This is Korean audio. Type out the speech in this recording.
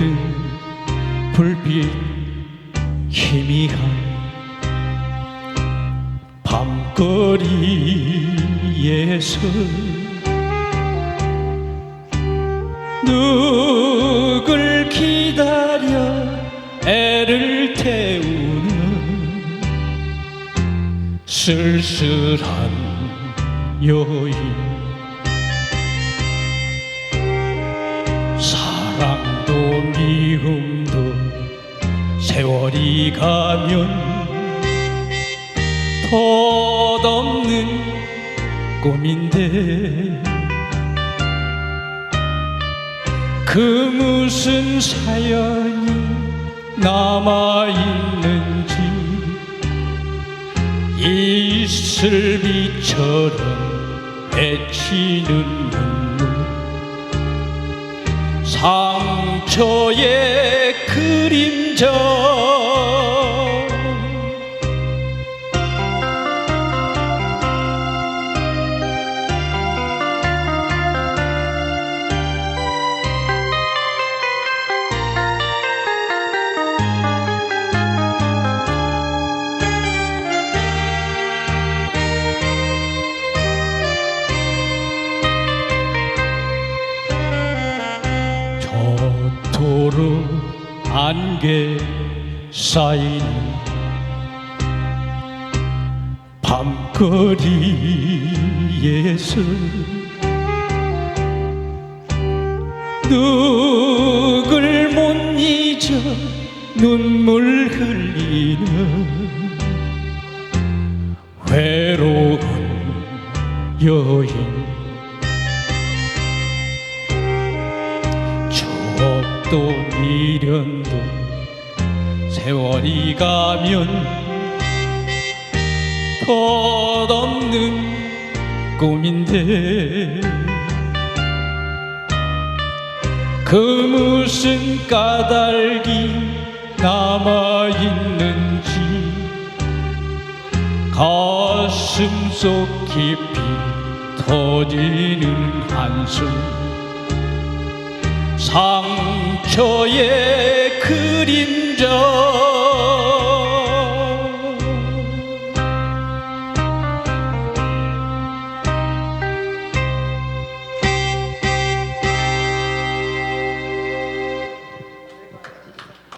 듯 불빛 희미한 밤거리에서 누굴 기다려 애를 태우는 쓸쓸한 여인. 사랑 도 미움도 세월이 가면 덧없는 꿈인데 그 무슨 사연이 남아있는지 이슬비처럼 맺히는 눈물. 상 처의 그림자 저토록 안개 쌓이는 밤거리에서 누굴 못 잊어 눈물 흘리는 외로운 여인 추억도 미련도 세월이 가면 덧없는 꿈인데 그 무슨 까닭이 남아있는지 가슴 속 깊이 터지는 한숨 상 처의 그림자